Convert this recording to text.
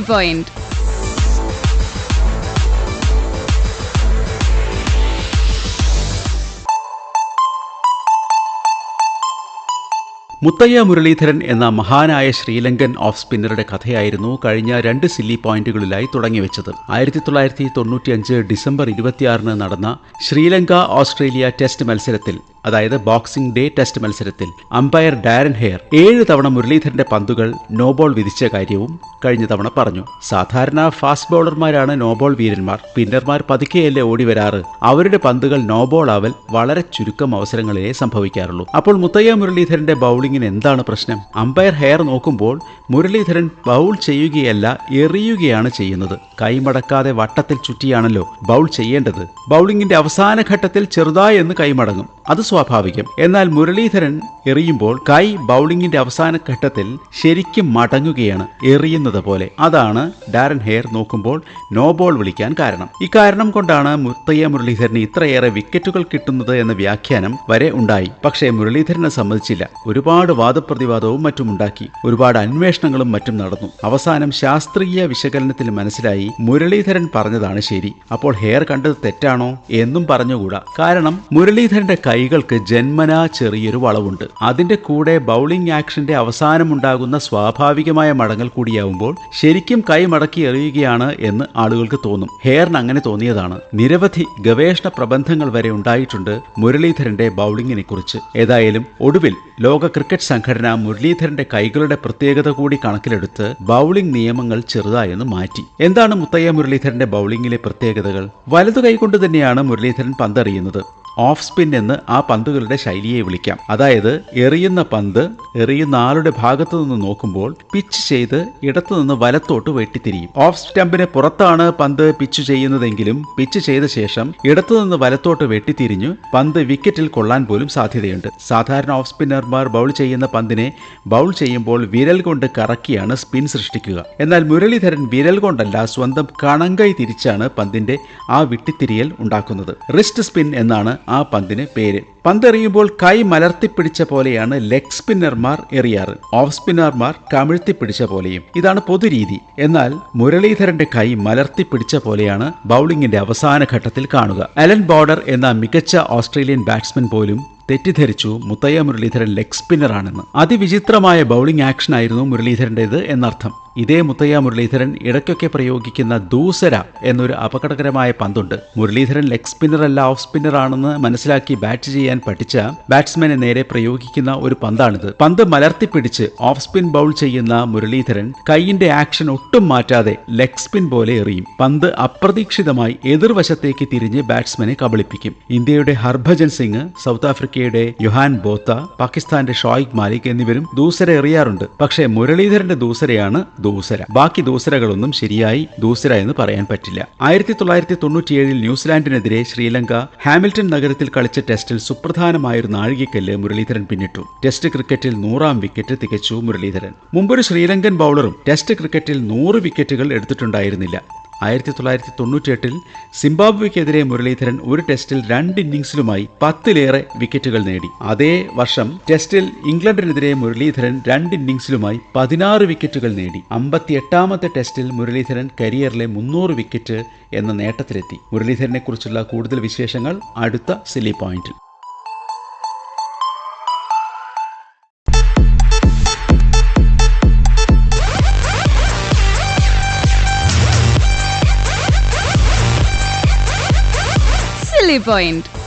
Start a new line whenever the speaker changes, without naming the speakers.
point.
Muthaiah Muraleedharan എന്ന മഹാനായ Sri Lankan of സ്പിന്നറുടെ കഥയായിരുന്നു കഴിഞ്ഞ രണ്ട് സില്ലി പോയിന്റുകളിലായി തുടങ്ങിവെച്ചത് ആയിരത്തി തൊള്ളായിരത്തി തൊണ്ണൂറ്റിയഞ്ച് ഡിസംബർ ഇരുപത്തിയാറിന് നടന്ന ശ്രീലങ്ക ഓസ്ട്രേലിയ ടെസ്റ്റ് മത്സരത്തിൽ അതായത് ബോക്സിംഗ് ഡേ ടെസ്റ്റ് മത്സരത്തിൽ അമ്പയർ ഡാരൻ ഹെയർ ഏഴ് തവണ മുരളീധരന്റെ പന്തുകൾ നോബോൾ വിധിച്ച കാര്യവും കഴിഞ്ഞ തവണ പറഞ്ഞു. സാധാരണ ഫാസ്റ്റ് ബൗളർമാരാണ് നോബോൾ വീരന്മാർ. പിന്നർമാർ പതുക്കെയല്ലേ ഓടി വരാറ്. അവരുടെ പന്തുകൾ നോബോൾ ആവൽ വളരെ ചുരുക്കം അവസരങ്ങളിലേ സംഭവിക്കാറുള്ളൂ. അപ്പോൾ മുത്തയ്യ മുരളീധരന്റെ ബൗളിങ്ങിന് എന്താണ് പ്രശ്നം? അമ്പയർ ഹെയർ നോക്കുമ്പോൾ മുരളീധരൻ ബൗൾ ചെയ്യുകയല്ല എറിയുകയാണ് ചെയ്യുന്നത്. കൈമടക്കാതെ വട്ടത്തിൽ ചുറ്റിയാണല്ലോ ബൗൾ ചെയ്യേണ്ടത്. ബൗളിംഗിന്റെ അവസാന ഘട്ടത്തിൽ ചെറുതായി എന്ന് കൈമടങ്ങും. അത് സ്വാഭാവികം. എന്നാൽ മുരളീധരൻ എറിയുമ്പോൾ കൈ ബൗളിംഗിന്റെ അവസാന ഘട്ടത്തിൽ ശരിക്കും മടങ്ങുകയാണ് എറിയുന്നത് പോലെ. അതാണ് ഡാരൻ ഹെയർ നോക്കുമ്പോൾ നോ ബോൾ വിളിക്കാൻ കാരണം. ഇക്കാരണം കൊണ്ടാണ് മുത്തയ്യ മുരളീധരന് ഇത്രയേറെ വിക്കറ്റുകൾ കിട്ടുന്നത് എന്ന വ്യാഖ്യാനം വരെ ഉണ്ടായി. പക്ഷേ മുരളീധരനെ സമ്മതിച്ചില്ല. ഒരുപാട് വാദപ്രതിവാദവും മറ്റും ഉണ്ടാക്കി. ഒരുപാട് അന്വേഷണങ്ങളും മറ്റും നടന്നു. അവസാനം ശാസ്ത്രീയ വിശകലനത്തിൽ മനസ്സിലായി മുരളീധരൻ പറഞ്ഞതാണ് ശരി. അപ്പോൾ ഹെയർ കണ്ടത് തെറ്റാണോ എന്നും പറഞ്ഞുകൂടാ. കാരണം മുരളീധരന്റെ കൈകൾക്ക് ജന്മനാ ചെറിയൊരു വളവുണ്ട്. അതിന്റെ കൂടെ ബൗളിംഗ് ആക്ഷന്റെ അവസാനമുണ്ടാകുന്ന സ്വാഭാവികമായ മടങ്ങൽ കൂടിയാവുമ്പോൾ ശരിക്കും കൈ മടക്കി എറിയുകയാണ് എന്ന് ആളുകൾക്ക് തോന്നും. ഹെയറിന് അങ്ങനെ തോന്നിയതാണ്. നിരവധി ഗവേഷണ പ്രബന്ധങ്ങൾ വരെ ഉണ്ടായിട്ടുണ്ട് മുരളീധരന്റെ ബൗളിങ്ങിനെ കുറിച്ച്. ഏതായാലും ഒടുവിൽ ലോക ക്രിക്കറ്റ് സംഘടന മുരളീധരന്റെ കൈകളുടെ പ്രത്യേകത കൂടി കണക്കിലെടുത്ത് ബൗളിംഗ് നിയമങ്ങൾ ചെറുതായെന്ന് മാറ്റി. എന്താണ് മുത്തയ്യ മുരളീധരന്റെ ബൗളിംഗിലെ പ്രത്യേകതകൾ? വലതു കൈകൊണ്ട് തന്നെയാണ് മുരളീധരൻ പന്തെറിയുന്നത്. ഓഫ് സ്പിൻ എന്ന് ആ പന്തുകളുടെ ശൈലിയെ വിളിക്കാം. അതായത് എറിയുന്ന പന്ത് എറിയുന്ന ആളുടെ ഭാഗത്തു നിന്ന് നോക്കുമ്പോൾ പിച്ച് ചെയ്ത് ഇടത്തു നിന്ന് വലത്തോട്ട് വെട്ടിത്തിരിയും. ഓഫ് സ്റ്റമ്പിന് പുറത്താണ് പന്ത് പിച്ച് ചെയ്യുന്നതെങ്കിലും പിച്ച് ചെയ്ത ശേഷം ഇടത്തു നിന്ന് വലത്തോട്ട് വെട്ടിത്തിരിഞ്ഞു പന്ത് വിക്കറ്റിൽ കൊള്ളാൻ പോലും സാധ്യതയുണ്ട്. സാധാരണ ഓഫ് സ്പിന്നർമാർ ബൗൾ ചെയ്യുന്ന പന്തിനെ ബൗൾ ചെയ്യുമ്പോൾ വിരൽ കൊണ്ട് കറക്കിയാണ് സ്പിൻ സൃഷ്ടിക്കുക. എന്നാൽ മുരളീധരൻ വിരൽ കൊണ്ടല്ല സ്വന്തം കണങ്കൈ തിരിച്ചാണ് പന്തിന്റെ ആ വിട്ടിത്തിരിയൽ ഉണ്ടാക്കുന്നത്. റിസ്റ്റ് സ്പിൻ എന്നാണ് ആ പന്തിന് പേര്. പന്തെറിയുമ്പോൾ കൈ മലർത്തിപ്പിടിച്ച പോലെയാണ് ലെഗ് സ്പിന്നർമാർ എറിയാറ്. ഓഫ് സ്പിന്നർമാർ കമിഴ്ത്തിപ്പിടിച്ച പോലെയും. ഇതാണ് പൊതുരീതി. എന്നാൽ മുരളീധരന്റെ കൈ മലർത്തിപ്പിടിച്ച പോലെയാണ് ബൗളിംഗിന്റെ അവസാന ഘട്ടത്തിൽ കാണുക. അലൻ ബോർഡർ എന്ന മികച്ച ഓസ്ട്രേലിയൻ ബാറ്റ്സ്മാൻ പോലും തെറ്റിദ്ധരിച്ചു. മുത്തയ്യ മുരളീധരൻ ലെഗ് സ്പിന്നറാണെന്ന് അതിവിചിത്രമായ ബൗളിംഗ് ആക്ഷൻ ആയിരുന്നു മുരളീധരന്റേത് എന്നർത്ഥം. ഇതേ മുത്തയ്യ മുരളീധരൻ ഇടയ്ക്കൊക്കെ പ്രയോഗിക്കുന്ന ദൂസര എന്നൊരു അപകടകരമായ പന്തുണ്ട്. മുരളീധരൻ ലെഗ് സ്പിന്നറല്ല ഓഫ് സ്പിന്നറാണെന്ന് മനസ്സിലാക്കി ബാറ്റ് ചെയ്യാൻ പഠിച്ച ബാറ്റ്സ്മാനെ നേരെ പ്രയോഗിക്കുന്ന ഒരു പന്താണിത്. പന്ത് മലർത്തിപ്പിടിച്ച് ഓഫ് സ്പിൻ ബൗൾ ചെയ്യുന്ന മുരളീധരൻ കൈയിന്റെ ആക്ഷൻ ഒട്ടും മാറ്റാതെ ലെഗ് സ്പിൻ പോലെ എറിയും. പന്ത് അപ്രതീക്ഷിതമായി എതിർവശത്തേക്ക് തിരിഞ്ഞ് ബാറ്റ്സ്മാനെ കബളിപ്പിക്കും. ഇന്ത്യയുടെ ഹർഭജൻ സിംഗ് സൗത്ത് ആഫ്രിക്കയുടെ യുഹാൻ ബോത്ത പാകിസ്ഥാന്റെ ഷോയിഖ് മാലിക് എന്നിവരും ദൂസര എറിയാറുണ്ട്. പക്ഷേ മുരളീധരന്റെ ദൂസരയാണ് ദൂസര. ബാക്കി ദൂസരകളൊന്നും ശരിയായി ദൂസര എന്ന് പറയാൻ പറ്റില്ല. ആയിരത്തി തൊള്ളായിരത്തി തൊണ്ണൂറ്റിയേഴിൽ ന്യൂസിലാൻഡിനെതിരെ ശ്രീലങ്ക ഹാമിൽട്ടൺ നഗരത്തിൽ കളിച്ച ടെസ്റ്റിൽ സുപ്രധാനമായൊരു നാഴികക്കല്ല് മുരളീധരൻ പിന്നിട്ടു. ടെസ്റ്റ് ക്രിക്കറ്റിൽ നൂറാം വിക്കറ്റ് തികച്ചു മുരളീധരൻ. മുമ്പൊരു ശ്രീലങ്കൻ ബൗളറും ടെസ്റ്റ് ക്രിക്കറ്റിൽ നൂറ് വിക്കറ്റുകൾ എടുത്തിട്ടുണ്ടായിരുന്നില്ല. ആയിരത്തി തൊള്ളായിരത്തി തൊണ്ണൂറ്റിയെട്ടിൽ സിംബാബ്വെക്കെതിരെ മുരളീധരൻ ഒരു ടെസ്റ്റിൽ രണ്ട് ഇന്നിംഗ്സിലുമായി പത്തിലേറെ വിക്കറ്റുകൾ നേടി. അതേ വർഷം ടെസ്റ്റിൽ ഇംഗ്ലണ്ടിനെതിരെ മുരളീധരൻ രണ്ട് ഇന്നിംഗ്സിലുമായി പതിനാറ് വിക്കറ്റുകൾ നേടി. അമ്പത്തിയെട്ടാമത്തെ ടെസ്റ്റിൽ മുരളീധരൻ കരിയറിലെ മുന്നൂറ് വിക്കറ്റ് എന്ന നേട്ടത്തിലെത്തി. മുരളീധരനെ കുറിച്ചുള്ള കൂടുതൽ വിശേഷങ്ങൾ അടുത്ത സിലി പോയിന്റിൽ.
Valley Point.